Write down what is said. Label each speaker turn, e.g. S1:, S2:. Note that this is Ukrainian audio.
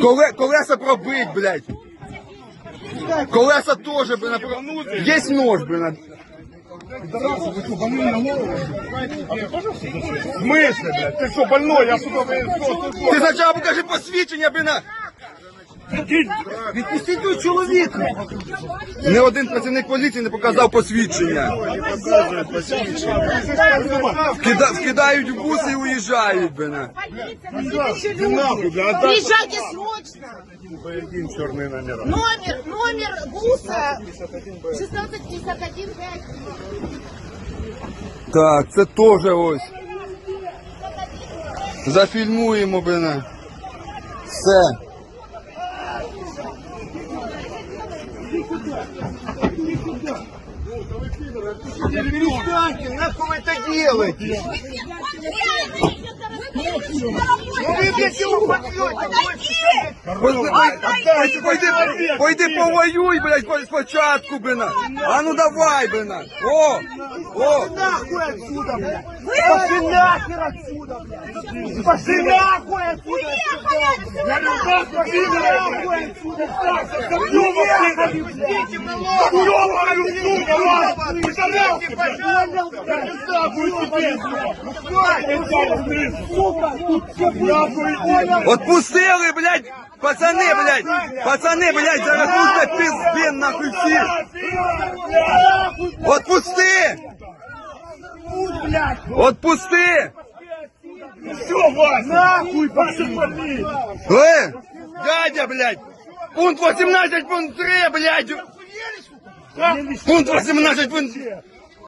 S1: Коле, колеса пробить, блядь. Колеса тоже, блин. напро- Есть нож, блин.
S2: В смысле, блядь? Ты что, больной? Я сюда, блядь, что, ты
S1: Ти спочатку покажи посвідчення, блин.
S3: Відпустіть того чоловіка.
S1: Не один працівник поліції не показав посвідчення. Вкида, вкидають в бус і уїжджають,
S2: отдай
S4: Приезжайте срочно.
S2: номер.
S4: Номер, номер буса 1651 5.
S1: Так, це теж ось. Зафільмуємо, блин. Все.
S3: Перестаньте, нахуй вы это делаете? Ну вы, блядь, его побьете.
S1: Пойди, пойди, пойди повоюй, блядь, по- спочатку, блин. А ну давай, блин. О, о.
S3: Нахуй отсюда, блядь. Пошли нахер отсюда, блядь. Пошли нахуй отсюда.
S1: Отпустили, блядь, пацани, блядь, пацани, блядь, зараз пустять пиздин нахуй всіх. Отпусти! Отпусти!
S2: Все, Вася! Нахуй, пошли!
S1: Э, дядя, блядь! Пункт 18, пункт 3, блядь! Пункт 18, пункт...